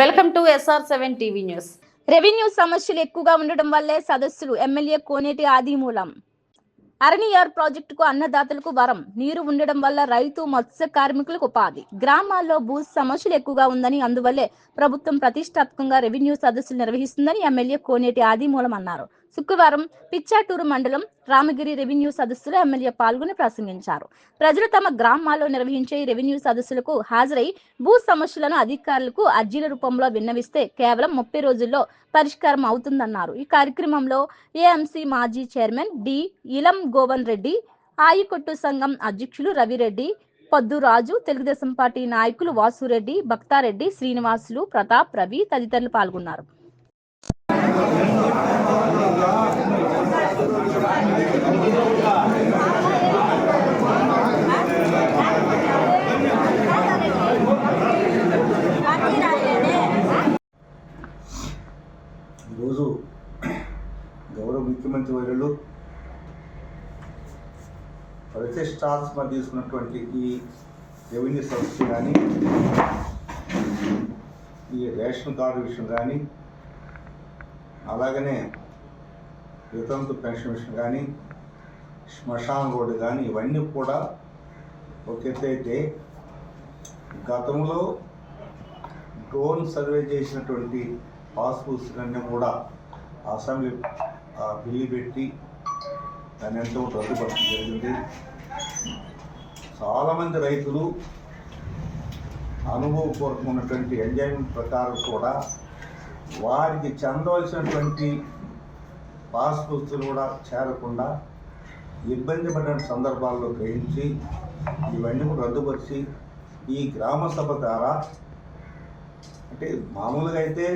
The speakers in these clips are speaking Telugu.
Welcome to SR seven TV news. Revenue సమస్యలు ఎక్కువగా ఉండడం వల్లే సదస్సులు ఎమ్మెల్యే కోనేటి ఆదిమూలం. అరణియార్ ప్రాజెక్టుకు అన్నదాతలకు వరం. నీరు ఉండడం వల్ల రైతు మత్స్య కార్మికులకు ఉపాధి. గ్రామాల్లో భూ సమస్యలు ఎక్కువగా ఉందని అందువల్లే ప్రభుత్వం ప్రతిష్టాత్మకంగా రెవెన్యూ సదస్సులు నిర్వహిస్తుందని ఎమ్మెల్యే కోనేటి ఆదిమూలం అన్నారు. శుక్రవారం పిచ్చాటూరు మండలం రామగిరి రెవెన్యూ సదస్సులో ఎమ్మెల్యే పాల్గొని ప్రసంగించారు. ప్రజలు తమ గ్రామాల్లో నిర్వహించే రెవెన్యూ సదస్సులకు హాజరై భూ సమస్యలను అధికారులకు అర్జీల రూపంలో విన్నవిస్తే కేవలం ముప్పై రోజుల్లో పరిష్కారం అవుతుందన్నారు. ఈ కార్యక్రమంలో ఏఎంసీ మాజీ chairman D Ilangovan Reddy ఆయికొట్టు సంఘం అధ్యక్షులు రవిరెడ్డి పొద్దురాజు తెలుగుదేశం పార్టీ నాయకులు వాసురెడ్డి భక్తారెడ్డి శ్రీనివాసులు ప్రతాప్ రవి తదితరులు పాల్గొన్నారు ఈరోజు గౌరవ ముఖ్యమంత్రి వర్యులు ప్రతిష్టాత్మక తీసుకున్నటువంటి ఈ రెవెన్యూ సబ్సిడీ కానీ ఈ రేషన్ కార్డు విషయం కానీ అలాగనే వితంతు పెన్షన్ విషయం కానీ శ్మశాన రోడ్డు కానీ ఇవన్నీ కూడా ఒక గతంలో డ్రోన్ సర్వే చేసినటువంటి పాస్బుక్స్ అన్నీ కూడా అసెంబ్లీ ఆ, బిల్లు పెట్టి దాన్ని ఎంతో రద్దుపరచడం జరిగింది. చాలామంది రైతులు అనుభవపూర్వకం ఉన్నటువంటి ఎంజాయ్మెంట్ ప్రకారం కూడా వారికి చెందవలసినటువంటి పాస్ పుస్తకాలు కూడా చేరకుండా ఇబ్బంది పడిన సందర్భాల్లో గ్రహించి ఇవన్నీ కూడా రద్దుపరిచి ఈ గ్రామ సభ ద్వారా అంటే మామూలుగా అయితే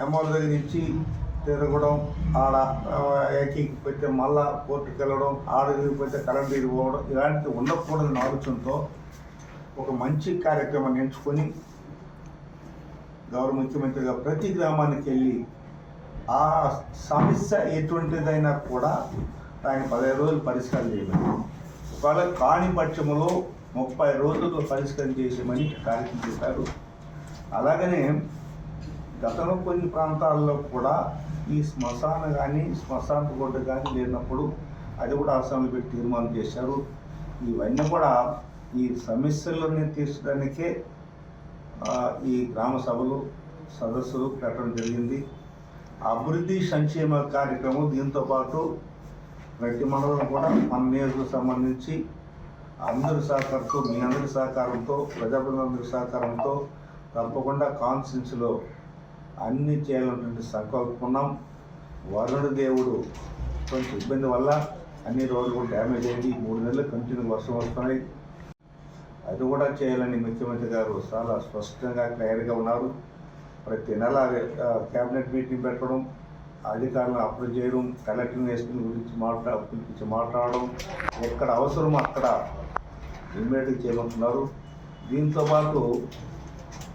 ఎమ్మెల్యే దగ్గర ఇచ్చి తిరగడం ఆడ ఏకీకపోతే మళ్ళా కోర్టుకు వెళ్ళడం ఆడ తిరిగిపోతే కరెంట్ పోవడం ఇలాంటివి ఉండకూడదని ఆలోచనతో. ఒక మంచి కార్యక్రమాన్ని ఎంచుకొని గౌరవ ముఖ్యమంత్రిగా ప్రతి గ్రామానికి వెళ్ళి ఆ సమస్య ఎటువంటిదైనా కూడా ఆయన పదహైదు రోజులు పరిష్కారం చేయలేదు ఒకవేళ కాని పక్షములో ముప్పై రోజులు పరిష్కారం చేసేమని కార్యక్రమం చెప్పారు అలాగనే గతంలో కొన్ని ప్రాంతాల్లో కూడా ఈ శ్మశాన కానీ శ్మశాన రోడ్డు కానీ లేనప్పుడు అది కూడా అసెంబ్లీ పెట్టి తీర్మానం చేశారు. ఇవన్నీ కూడా ఈ సమస్యలని తీర్చడానికే ఈ గ్రామ సభలు సదస్సులు పెట్టడం జరిగింది. అభివృద్ధి సంక్షేమ కార్యక్రమం దీంతో పాటు ప్రతి మండలం కూడా మన నియోజకకు సంబంధించి అందరి సహకారంతో మీ అందరి సహకారంతో ప్రజాప్రతినిధుల సహకారంతో తప్పకుండా కాన్స్టిట్యూన్సీలో అన్ని చేయాలన్నటువంటి సంకల్పుకున్నాం. వరుణుడు దేవుడు కొంచెం ఇబ్బంది వల్ల అన్ని రోడ్లు కూడా డ్యామేజ్ అయింది. మూడు నెలలు కంటిన్యూ వర్షం వస్తున్నాయి. అది కూడా చేయాలని ముఖ్యమంత్రి గారు చాలా స్పష్టంగా క్లియర్గా ఉన్నారు. ప్రతి నెల క్యాబినెట్ మీటింగ్ పెట్టడం అధికారులను అప్రూవ్ చేయడం కలెక్టర్ వేసుకుని గురించి మాట్లా పిలిపించి మాట్లాడడం ఎక్కడ అవసరమో అక్కడ ఇమ్మీడియట్గా చేయమంటున్నారు. దీంతో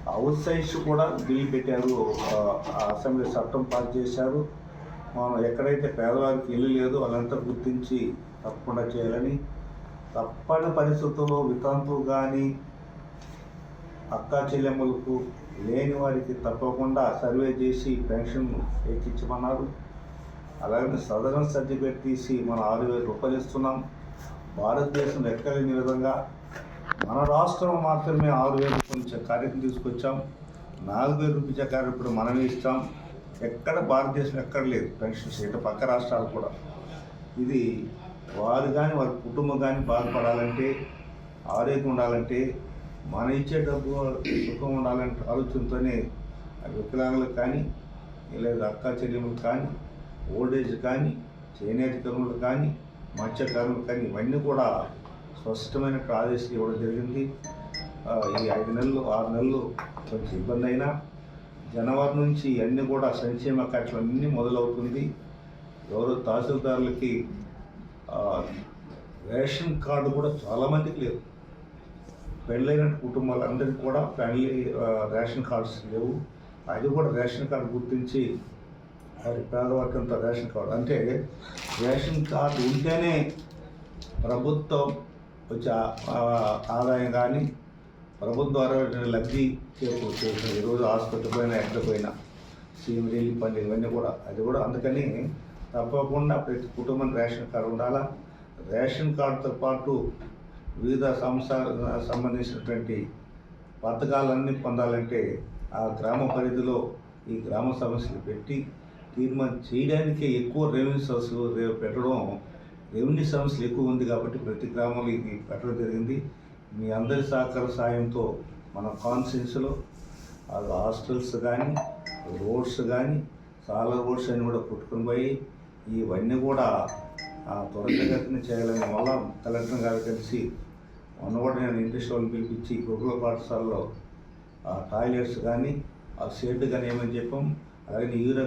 అవుట్ హౌస్ సైడ్స్ కూడా బిల్ పెట్టారు. అసెంబ్లీ చట్టం పాస్ చేశారు. మనం ఎక్కడైతే పేదవారికి ఇల్లు లేదో వాళ్ళంతా గుర్తించి తప్పకుండా చేయాలని తప్పని పరిస్థితుల్లో వితంతులు కానీ అక్కా చెల్లెమ్మలకు లేని వారికి తప్పకుండా సర్వే చేసి పెన్షన్ ఎక్కించమన్నారు. అలాగే సదరన్ సర్టిఫికేట్ తీసి మనం ఆరు వేల రూపాయలు ఇస్తున్నాం. భారతదేశంలో ఎక్కలేని విధంగా మన రాష్ట్రం మాత్రమే ఆరు వేల రూపాయల కార్యక్రమం తీసుకొచ్చాం. నాలుగు వేలు రూపాయల కార్యం ఇప్పుడు మనమే ఇస్తాం. ఎక్కడ భారతదేశం ఎక్కడ లేదు. పెన్షన్స్ ఇటు పక్క రాష్ట్రాలు కూడా. ఇది వారు కానీ వారి కుటుంబం కానీ బాధపడాలంటే ఆరోగ్యం ఉండాలంటే మన ఇచ్చే డబ్బు సుఖం ఉండాలంటే ఆలోచనతోనే వికలాంగులకు కానీ లేదా అక్క చెల్లెములకు కానీ ఓల్డేజ్ కానీ చేనేత కర్మలు కానీ మత్స్యకారులు కానీ ఇవన్నీ కూడా స్పష్టమైన ఆదేశాలు ఇవ్వడం జరిగింది. ఈ ఐదు నెలలు ఆరు నెలలు కొంచెం ఇబ్బంది అయినా జనవరి నుంచి అన్నీ కూడా సంక్షేమ ఖర్చులు అన్నీ మొదలవుతుంది. ఎవరు తహసీల్దారులకి రేషన్ కార్డు కూడా చాలామందికి లేదు పెళ్ళైన కుటుంబాలందరికీ కూడా ఫ్యామిలీ రేషన్ కార్డ్స్ లేవు. అది కూడా రేషన్ కార్డు గుర్తించి అది పేదవర్గంతో రేషన్ కార్డు. అంటే రేషన్ కార్డు ఉంటేనే ప్రభుత్వం వచ్చే ఆదాయం కానీ ప్రభుత్వం ద్వారా లబ్ధి చేకూర్చేసిన ఈరోజు ఆసుపత్రి పోయినా ఎక్కడ పోయినా సీఎం రిలీఫ్ ఫండ్ ఇవన్నీ కూడా అది కూడా అందుకని తప్పకుండా ప్రతి కుటుంబం రేషన్ కార్డు ఉండాలా? రేషన్ కార్డుతో పాటు వివిధ సంస్థ సంబంధించినటువంటి పథకాలన్నీ పొందాలంటే ఆ గ్రామ పరిధిలో ఈ గ్రామ సమస్యలు పెట్టి తీర్మానం చేయడానికే ఎక్కువ రెవెన్యూ సమస్యలు పెట్టడం రెవెన్యూ సమస్యలు ఎక్కువ ఉంది కాబట్టి ప్రతి గ్రామంలో ఇది పెట్టడం జరిగింది. మీ అందరి సహకార సాయంతో మన కాన్స్టిట్యూన్సీలో హాస్టల్స్ కానీ రోడ్స్ కానీ చాలా రోడ్స్ అన్నీ కూడా పుట్టుకొని పోయి ఇవన్నీ కూడా ఆ, త్వరితగతిన చేయాలని వల్ల కలెక్టర్ గారు కలిసి మొన్న కూడా నేను ఇంట్రెస్ట్ వాళ్ళని పిలిపించి గురుకుల పాఠశాలలో టాయిలెట్స్ కానీ ఆ షెడ్ కానీ ఏమని చెప్పాం. అలాగే యూరియా